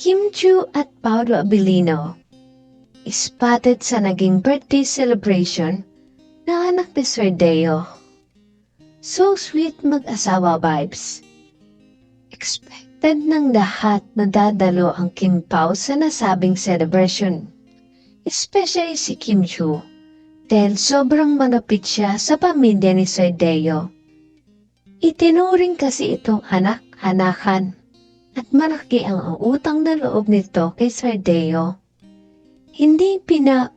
Kim Chu at Paolo Abilino spotted sa naging birthday celebration na anak ni Sir Deo. So sweet mag-asawa vibes. Expected ng lahat na dadalo ang Kim Pao sa nasabing celebration. Especially si Kim Chu dahil sobrang malapit siya sa pamilya ni Sir Deo. Itinuring kasi itong anak-anakan at malaki ang utang na loob nito kay Sir Deo. Hindi pina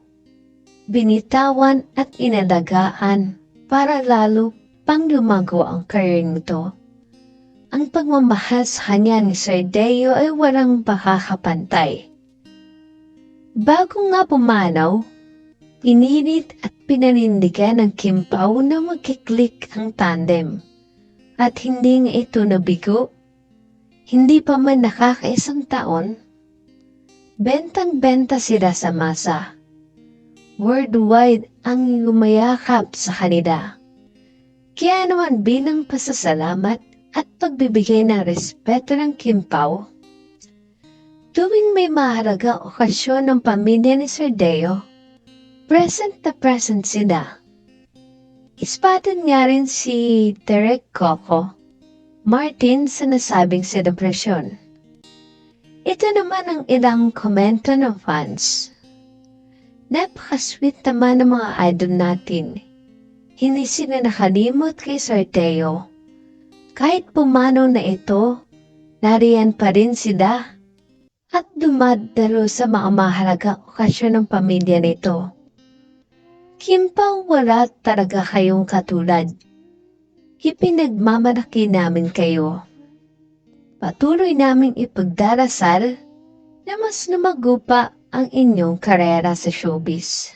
binitawan at inadagaan para lalo pang lumago ang career nito. Ang pagmamahal sa kanya ni Sir Deo ay walang pakakapantay. Bago nga pumanaw, pinilit at pinanindigan ng Kim Pao na magkiklik ang tandem. At hindi nga ito nabigo. Hindi pa man nakakaisang taon, bentang-benta sila sa masa. Worldwide ang lumayakap sa kanila. Kaya naman bilang pasasalamat at pagbibigay ng respeto ng Kim Pao, tuwing may mahalagang okasyon ng pamilya ni Sir Deo, present na present sila. Ispatan nga rin si Derek Coco, Martin sa nasabing celebration. Ito naman ang ilang komento ng fans. Napaka-sweet naman ng mga idol natin. Hindi sila nakalimot kay Sir Teo. Kahit pumanaw na ito, nariyan pa rin sila at dumadalo sa mga mahalagang okasyon ng pamilya nito. Kim wala talaga kayong katulad. Ipinagmamalaki namin kayo. Patuloy naming ipagdarasal na mas lumago pa ang inyong karera sa showbiz.